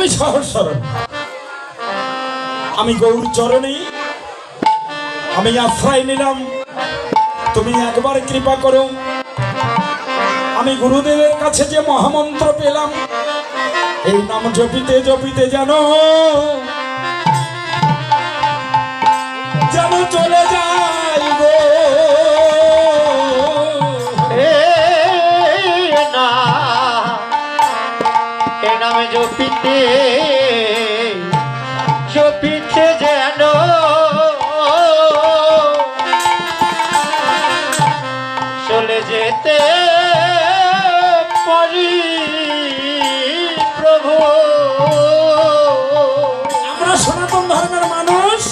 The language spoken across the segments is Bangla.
আমি সহজ সরল আমি গৌর চরণে, আমি আশ্রয় নিলাম। তুমি একবার কৃপা করো। আমি গুরুদেবের কাছে যে মহামন্ত্র পেলাম, এই নাম জপিতে জপিতে জানো যেন চলে যাই গো। জপিতে জপিতে যেন। চলে যেতে পারি প্রভু। আমরা সনাতন ধর্মের মানুষ।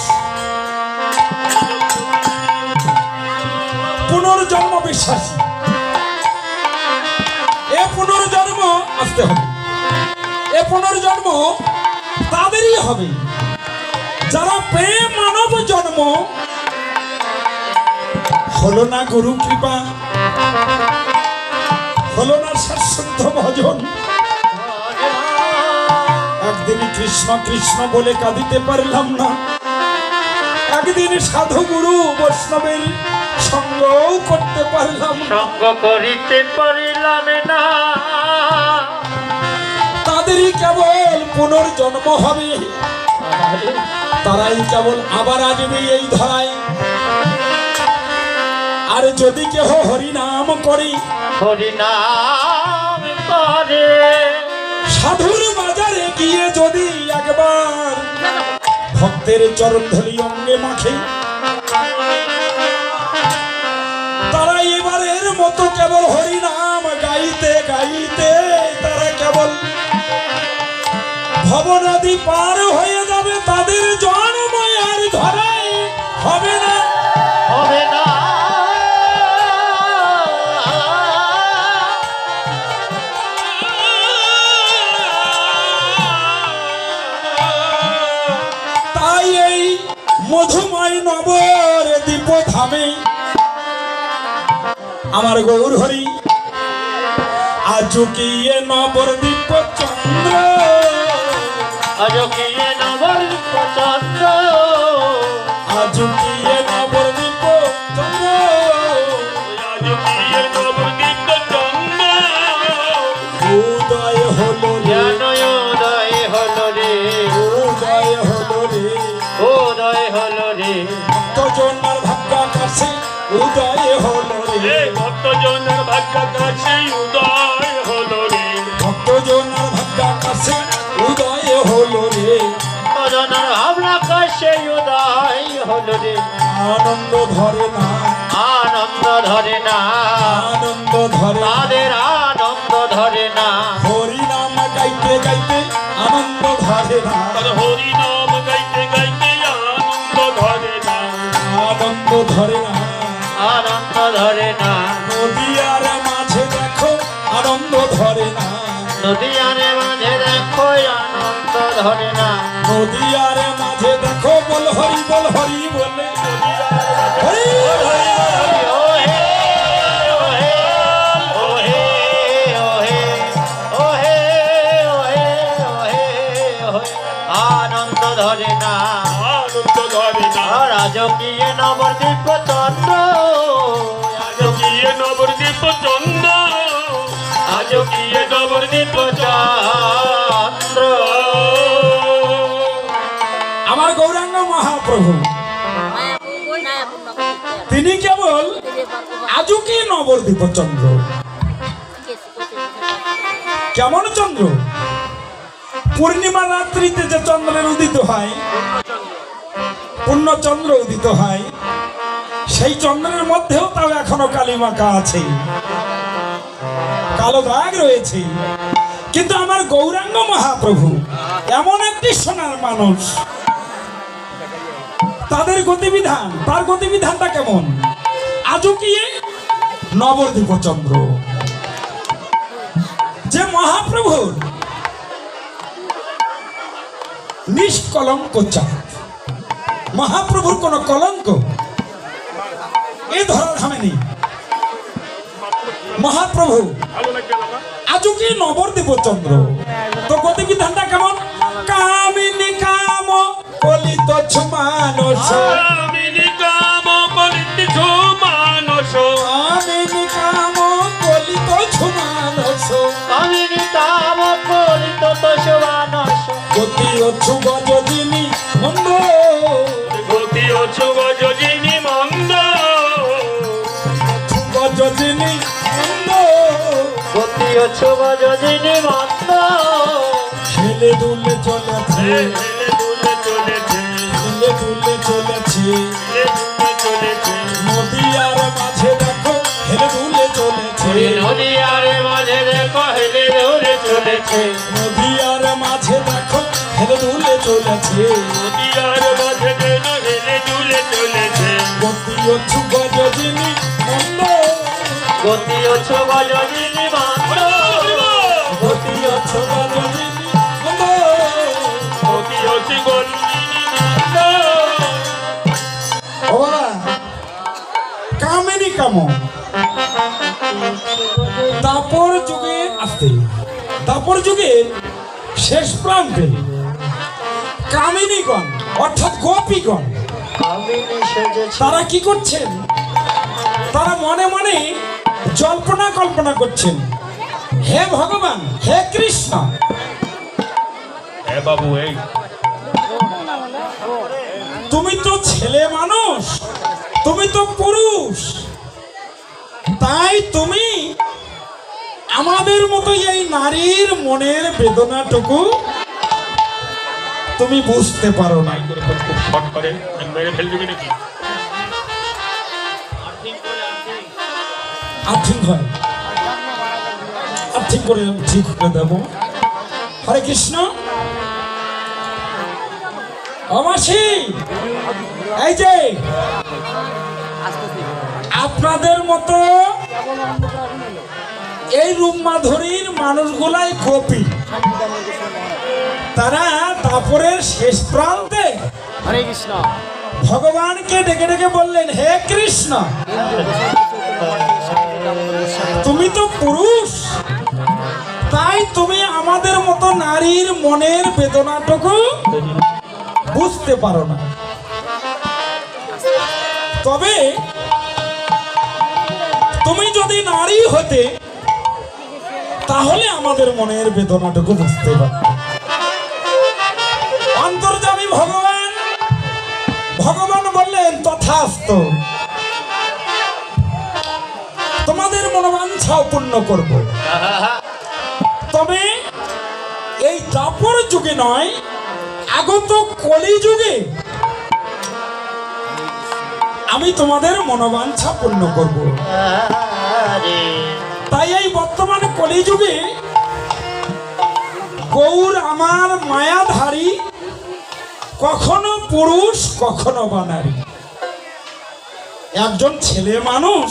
পুনর্জন্ম বিশ্বাসী। এ পুনর্জন্ম আসতে হবে। পুনর্জন্ম তাদেরই হবে। যারা প্রেম মানব জন্ম, হলো না গুরু কৃপা, হলো না শাশ্বত ভজন। একদিন কৃষ্ণ কৃষ্ণ বলে কাঁদিতে পারলাম না। একদিন সাধু গুরু বৈষ্ণবের সঙ্গও করতে পারলাম সঙ্গ করিতে পারিলাম না। তাদেরই কেবল পুনর্জন্ম হবে। তারাই কেবল আবার আসবে এই ধরায়। আর যদি কেহ হরিনাম করে হরিনাম করে। সাধুর বাজারে গিয়ে যদি একবার ভক্তের চরণ ধরি অঙ্গে মাখে তারা এবারের মতো কেবল হরিনাম ভবনদী পার হয়ে যাবে তাদের জন্ম আর ধরাই হবে না। হবে না। তাই এই মধুময় নবর দীপ ধামে আমার গৌর হরি আজ কি এ নবর দীপ চন্দ্র? অজকিয়ে নবর চন্দ্র আজ কি এ নবর দীপ চন্দ্র উদয় হলো জ্ঞান উদয় হলো রে। উদয় হলো রে। উদয় হলো রে। ভক্তজনার ভাগ্য কাছে উদয় হলো রে। ভক্তজনের ভাগ্য কাছে উদয় হলো রে। ভক্তজনার ভাগ্য কাছে উদয় হলো রে। ভজনের ভাবনা কাছে উদয় হলো রে। আনন্দ ধরে না। আনন্দ ধরে না। আনন্দ ধরে তাদের আনন্দ ধরে না। হরি নাম গাইতে গাইতে আনন্দ ধরে না। হরি নাম গাইতে গাইতে আনন্দ ধরে না। আনন্দ ধরে না। আনন্দ ধরে না। নদিয়ার মাঝে দেখো আনন্দ ধরে না। আনন্দ ধরে না নদিয়ার মাঝে দেখো বল হরি বল হরি বলে। আনন্দ ধরে না। আনন্দ ধরে না। রাজকীয় নবদ্বীপ মহাপ্রভু তিনি কেবল আজকে নবদ্বীপ চন্দ্র। কেমন চন্দ্র? পূর্ণিমা রাত্রিতে যে চন্দ্রের উদিত হয় পূর্ণ চন্দ্র উদিত হয়, সেই চন্দ্রের মধ্যেও তাও এখনও কালিমাকা আছে। কালো দাগ রয়েছে। কিন্তু আমার গৌরাঙ্গ মহাপ্রভু এমন একটি সোনার মানুষ তাদের গতিবিধান, তার গতিবিধানটা কেমন? আজও কি নবদ্বীপ চন্দ্র যে মহাপ্রভুর নিষ্কলঙ্ক চাঁদ মহাপ্রভুর কোন কলঙ্ক এ ধরন হামেনি মহাপ্রভু, আজও কি নবদ্বীপ চন্দ্র তো গতিবিধানটা কেমন? কামিনী কাম কলিত ছমা মানুষ। আমি নিকাম কলিত মানুষ। আমি নিকাম কলিত মানুষ। আমি নিতাম কলিত তো শোভানস গতি অছু গজদিনী মন্দ। গতি অছু গজনী মন্দ। গজদিনী মন্দ। গতি অশুভ যদিনী মন্দ। খেলে দুলে চলেছে। চলেছে দুলে চলেছে নদী আর মাঝে দেখো হেলে দুলে চলেছে নদী আরে মাঝে দেখো হেলে দৌড়ে চলেছে নদী আর মাঝে দেখো হেলে দুলে চলেছে নদী মাঝে যেন হেলে দুলে গতি অছু গজদিনী গতি অশুভ যদিনী কামেনি? কাম দাপর যুগে আসতে দাপর যুগের শেষ প্রান্তে কামিনীগণ অর্থাৎ গোপীগণ তারা কি করছেন? তারা মনে মনে জল্পনা কল্পনা করছেন। হে ভগবান হে কৃষ্ণ। বাবু এই। তুমি তো ছেলে মানুষ তুমি তো পুরুষ। তাই তুমি? আমাদের মতো এই নারীর মনের বেদনাটুকু তুমি বুঝতে পারো না হয়। আর্থিক করে ঠিক করে দেব। হরে কৃষ্ণ। অমাসি এই যে আপনাদের মতো এই রূপমাধুরীর মানুষগুলাই গোপী তারা তারপরের শেষ প্রান্তে হরে কৃষ্ণ। ভগবানকে ডেকে ডেকে বললেন হে কৃষ্ণ তুমি তো পুরুষ। তাই তুমি আমাদের মতো নারীর মনের বেদনাটুকু বুঝতে পারো না। তবে তুমি যদি নারী হতে, তাহলে আমাদের মনের বেদনাটুকু বুঝতে পারো। অন্তর্জামী ভগবান ভগবান বললেন, তথাস্ত। তোমাদের মনোবাঞ্ছাও পূর্ণ করব। তবে এই দাপর যুগে নয়, আগত কলি যুগে আমি তোমাদের মনোবাঞ্ছা পূর্ণ করব। তাই এই বর্তমান কলিযুগে গৌর আমার মায়াধারী কখনো পুরুষ কখনো বা নারী। একজন ছেলে মানুষ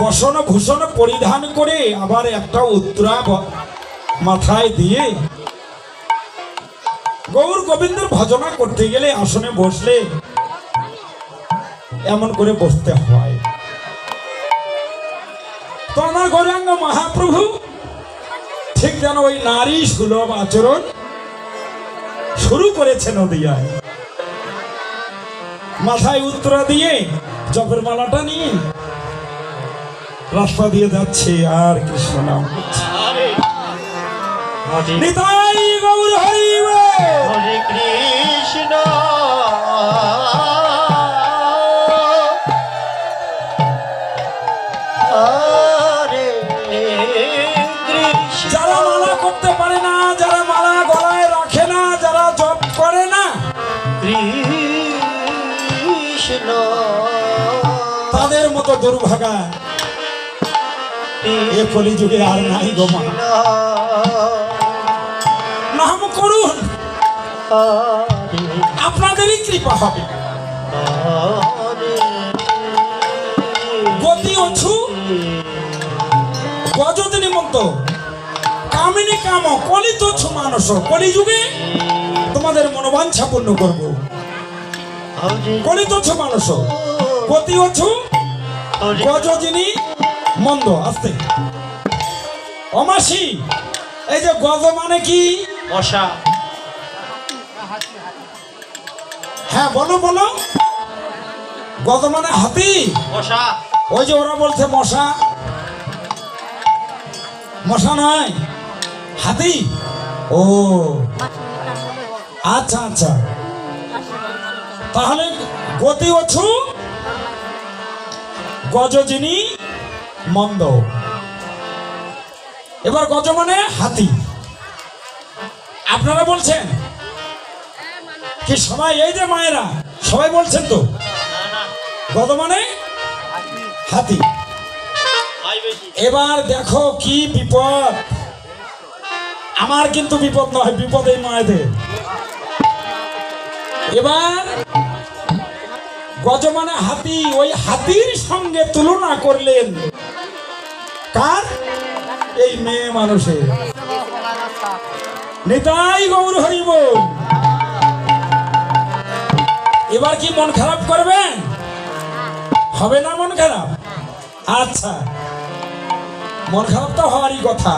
বসন ভূষণ পরিধান করে আবার একটা উত্তরা মাথায় দিয়ে গৌর গোবিন্দের ভজনা করতে গেলে আসনে বসলে এমন করে বসতে হয়। তো আমার গৌরাঙ্গ মহাপ্রভু ঠিক যেন ওই নারী সুলভ আচরণ শুরু করেছে নদিয়ায় মাথায় উত্তরা দিয়ে জপের মালাটা নিয়ে রাস্তা দিয়ে যাচ্ছে আর কৃষ্ণ নাম। নিতাই গৌর হরি কৃষ্ণ। দুর্ভাগা এ কলিযুগে আর নাই গো মা। নাম করুন। আপনাদেরই কৃপা হবে। গতি অছু। গজদিনী মন্ত কামিনী কাম কলিত অছু মানস। কলিযুগে তোমাদের মনোবাঞ্ছা পূর্ণ করব। কলিত অছু মানস। গতি অছু। গজদিনী মন্দ আস্তে। অমাসি এই যে গজ মানে কি? মশা। হ্যাঁ বলো বলো। গত মানে হাতি। মশা। ওই যে ওরা বলছে মশা। মশা নয় হাতি। ও আচ্ছা আচ্ছা। তাহলে গতি অছু গজ যিনি মন্দ। এবার গজ মানে হাতি। আপনারা বলছেন, কি সবাই এই যে মায়েরা, সবাই বলছেন তো? গজ মানে হাতি। এবার দেখো কি বিপদ। আমার কিন্তু বিপদ নয়, বিপদ এই মায়েদের। এবার গজ মানে হাতি ওই হাতির সঙ্গে তুলনা করলেন। কার? এই মেয়ে মানুষের। নিতাই গৌর হরিব এবার কি মন খারাপ করবেন? হবে না মন খারাপ? আচ্ছা। মন খারাপ তো হওয়ারই কথা।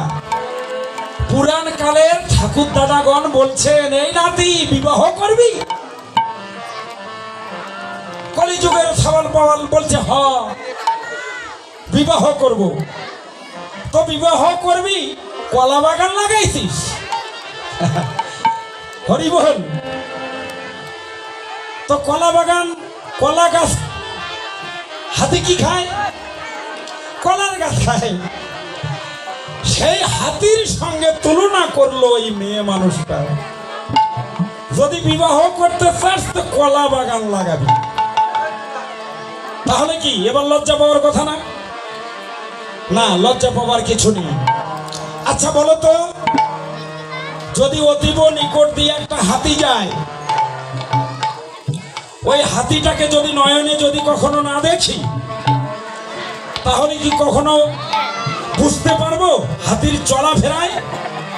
পুরাণ কালের ঠাকুর দাদাগণ বলছেন, এই নাতি, বিবাহ করবি? কলিযুগের সওয়াল পাওয়াল বলছে, হ, বিবাহ করব। তো বিবাহ করবি, কলা বাগান লাগাইছিস? হরি বল। তো কলা বাগান, কলা গাছ, হাতি কি খায়? কলার গাছ খায়। সেই হাতির সঙ্গে তুলনা করল এই মেয়ে মানুষটা। যদি বিবাহ করতে চাস, তো কলা বাগান লাগাবি। তাহলে কি এবার লজ্জা পাওয়ার কথা না? না লজ্জা পাওয়ার কিছু নেই। আচ্ছা বলো তো যদি অতীব নিকট দিয়ে একটা হাতি যায় ওই হাতিটাকে যদি নয়নে যদি কখনো না দেখি তাহলে কি কখনো বুঝতে পারব হাতির চলাফেরায়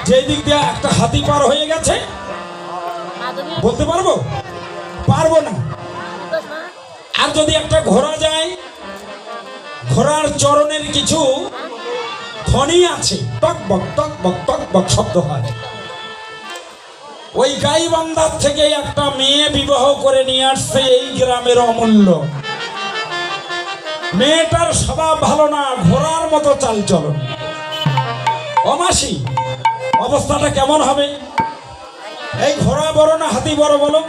যে দিক দিয়ে একটা হাতি পার হয়ে গেছে? বলতে পারব? পারব না। আর যদি একটা ঘোড়া যায়, ঘোড়ার চরণের কিছু ধ্বনি আছে, টক বক টক বক টক বক শব্দ হয়। ওই গাইবান্ধার থেকে একটা মেয়ে বিবাহ করে নিয়ে আসছে এই গ্রামের অমূল্য। মেয়েটার স্বভাব ভালো না, ঘোড়ার মতো চাল চলন অমাসি অবস্থাটা কেমন হবে? এই ঘোড়া বড় না হাতি বড় বলো?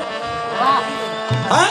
হ্যাঁ?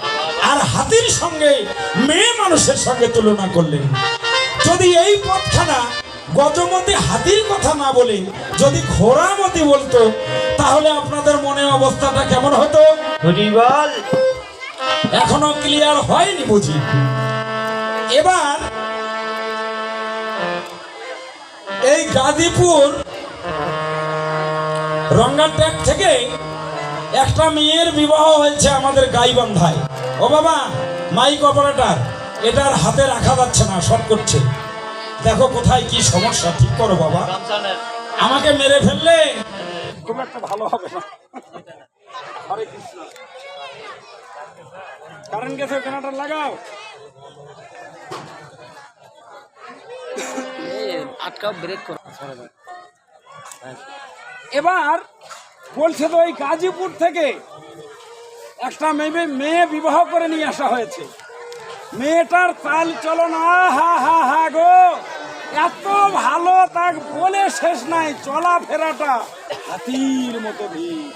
আর হাতির সঙ্গে মেয়ে মানুষের সঙ্গে তুলনা করলেন। যদি এই পথখানা গজমতি হাতির কথা না বলে যদি ঘোড়ামতি বলতো তাহলে আপনাদের মনে অবস্থাটা কেমন হতো? এখনও ক্লিয়ার হয়নি বুঝি। এবার এই গাজীপুর রঙ্গাট্যাগ থেকে একটা মেয়ের বিবাহ হয়েছে আমাদের গাইবান্ধায়। ও বাবা মাইক অপারেটর এটার হাতে রাখা যাচ্ছে না শর্ট করছে। দেখো কোথায় কি সমস্যা, ঠিক করো বাবা। আমাকে মেরে ফেললে? খুব একটা ভালো হবে হরে কৃষ্ণ। গেছে কেনাটা লাগাও। আটকা ব্রেক এবার বলছে তো ওই গাজীপুর থেকে একটা মেয়ে মেয়ে বিবাহ করে নিয়ে আসা হয়েছে। মেয়েটার তাল চলন হা হা হা গো। এত ভালো, তাক বলে শেষ নাই চলা ফেরাটা হাতির মতো ভিড়